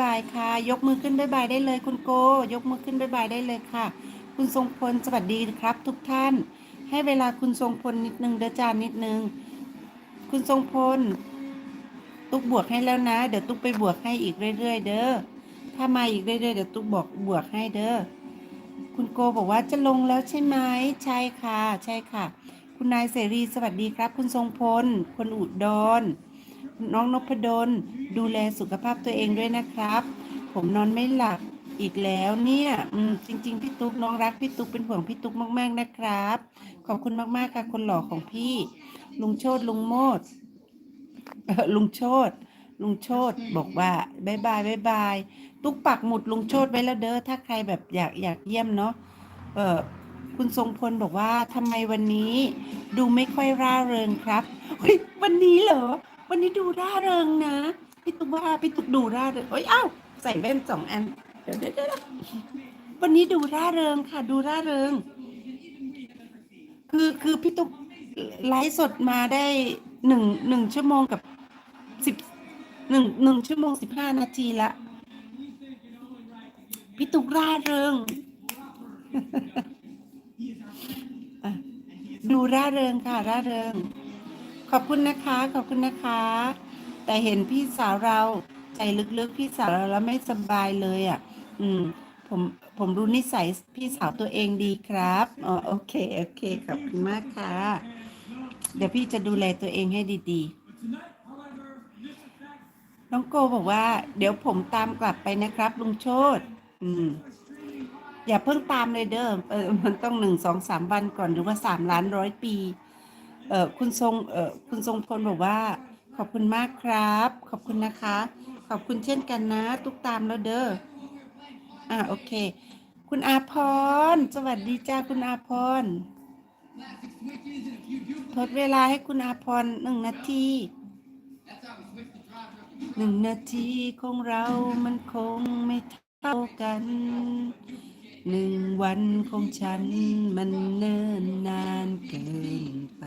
บายค่ะ ยกมือขึ้นบายบายได้เลยคุณโก ยกมือขึ้นบายบายได้เลยค่ะ คุณทรงพลสวัสดีครับ ทุกท่าน ให้เวลาคุณทรงพลนิดนึงเดจานนิดนึง คุณทรงพล ตุ๊กบวกให้แล้วนะ เดี๋ยวตุ๊กไปบวกให้อีกเรื่อย ๆ เด้อ ถ้ามาอีกเรื่อยๆเดี๋ยวตุ๊กบอกบวกให้เด้อ คุณโกบอกว่าจะลงแล้วใช่ไหมใช่ค่ะ ใช่ค่ะ คุณนายเสรีสวัสดีครับ คุณทรงพล คนอุดร น้องนพดล ดูแลสุขภาพตัวเองด้วยนะครับ ผมนอนไม่หลับอีกแล้วเนี่ยอืมจริง ๆ พี่ตุ๊กน้องรักพี่ตุ๊กเป็นห่วงพี่ตุ๊กมาก ๆ นะครับ ขอบคุณมาก ๆ ค่ะ คนหล่อของพี่ ลุงโชตลุงโมดลุงโชตลุงโชตบอกว่าบายบายบายบายตุ๊กปักหมุดลุงโชตไว้แล้วเด้อถ้าใครแบบอยากอยากเยี่ยมเนาะเออคุณทรงพลบอกว่าทำไมวันนี้ ดูไม่ค่อยร่าเริงครับวันนี้เหรอ วันนี้ดูร่าเริงนะพี่ตุ๊กว่าพี่ตุ๊กดูร่าเริงเอ้ยเอ้าใส่แว่นสองอันเดี๋ยวเดี๋ยวเดี๋ยววันนี้ดูร่าเริงค่ะ ดูร่าเริง คือคือพี่ตุ๊กไลฟ์สดมาได้หนึ่งหนึ่งชั่วโมงกับสิบหนึ่งหนึ่งชั่วโมงสิบห้านาทีละพี่ตุ๊กร่าเริง ดูร่าเริงค่ะร่าเริง ขอบคุณนะคะ ขอบคุณนะคะ แต่เห็นพี่สาวเราใจลึกๆ พี่สาวเราแล้วไม่สบายเลยอะ อืม ผมผมรู้นิสัยพี่สาวตัวเองดีครับอ๋อโอเค โอเค ขอบคุณมากค่ะ เดี๋ยวพี่จะดูแลตัวเองให้ดี ๆ น้องโกบอกว่า เดี๋ยวผมตามกลับไปนะครับ ลุงโชตอืม อย่าเพิ่งตามเลยเด้อเออมันต้องหนึ่งสองสามวันก่อนหรือว่าสามล้านร้อยปี เออคุณทรงเออคุณทรงพลบอกว่า ขอบคุณมากครับ ขอบคุณนะคะ ขอบคุณเช่นกันนะทุกตามแล้วเด้ออ่าโอเค คุณอาพร สวัสดีจ้าคุณอาพรทดเวลาให้คุณอาพรหนึ่งนาทีหนึ่งนาทีของเรามันคงไม่เท่ากัน หนึ่งวันของฉันมันเนิ่นนานเกินไป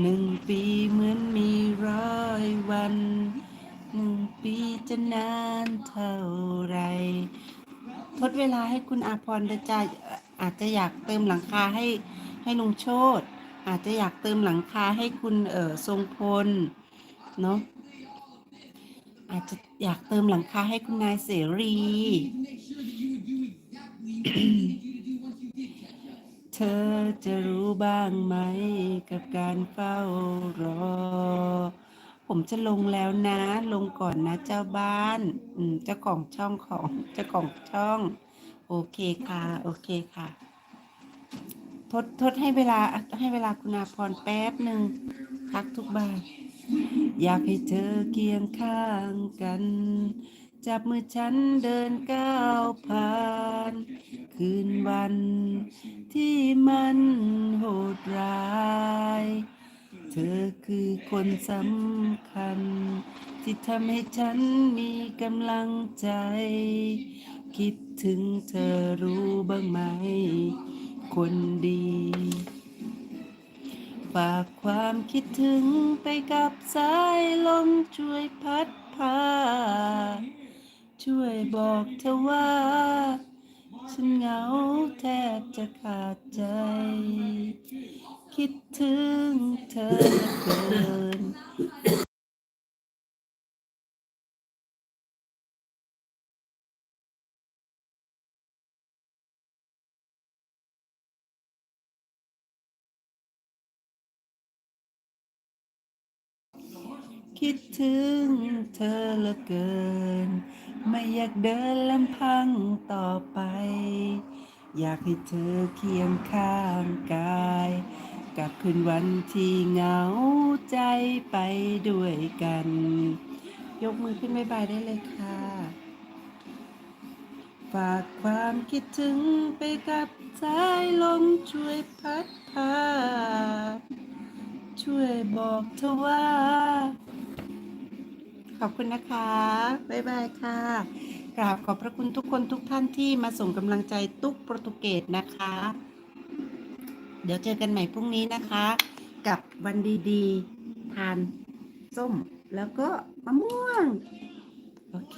หนึ่งปีเหมือนมีร้อยวัน หนึ่งปีจะนานเท่าไร ทดเวลาให้คุณอาพรเดจ้าอาจจะอยากเติมหลังคาให้ให้ลุงโชตอาจจะอยากเติมหลังคาให้คุณเออทรงพลเนาะอาจจะอยากเติมหลังคาให้คุณนายเสรี เธอจะรู้บ้างไหมกับการเฝ้ารอ ผมจะลงแล้วนะ ลงก่อนนะเจ้าบ้าน อืมเจ้าของช่องของเจ้าของช่อง โอเคค่ะ โอเคค่ะ ทดทดให้เวลาให้เวลาคุณอาพรแป๊บหนึ่งพักทุกบ้านอยากให้เธอเคียงข้างกัน จับมือฉันเดินก้าวผ่าน คืนวันที่มันโหดร้าย เธอคือคนสำคัญ ที่ทำให้ฉันมีกำลังใจ คิดถึงเธอรู้บ้างไหม คนดี ฝากความคิดถึงไปกับสายลมช่วยพัดพา ช่วยบอกเธอว่า ฉันเหงาแทบจะขาดใจ คิดถึงเธอเกินคิดถึงเธอเหลือเกิน ไม่อยากเดินลำพังต่อไป อยากให้เธอเคียงข้างกายกับคืนวันที่เหงาใจไปด้วยกัน ยกมือขึ้นบายบายได้เลยค่ะ ฝากความคิดถึงไปกับสายลมช่วยพัดพาช่วยบอกเธอว่า อบคุณนะคะ บ๊ายบายค่ะ กราบขอบพระคุณทุกคนทุกท่านที่มาส่งกำลังใจตุ๊กโปรตุเกสนะคะ เดี๋ยวเจอกันใหม่พรุ่งนี้นะคะ กับวันดีๆ ทานส้มแล้วก็มะม่วง โอเค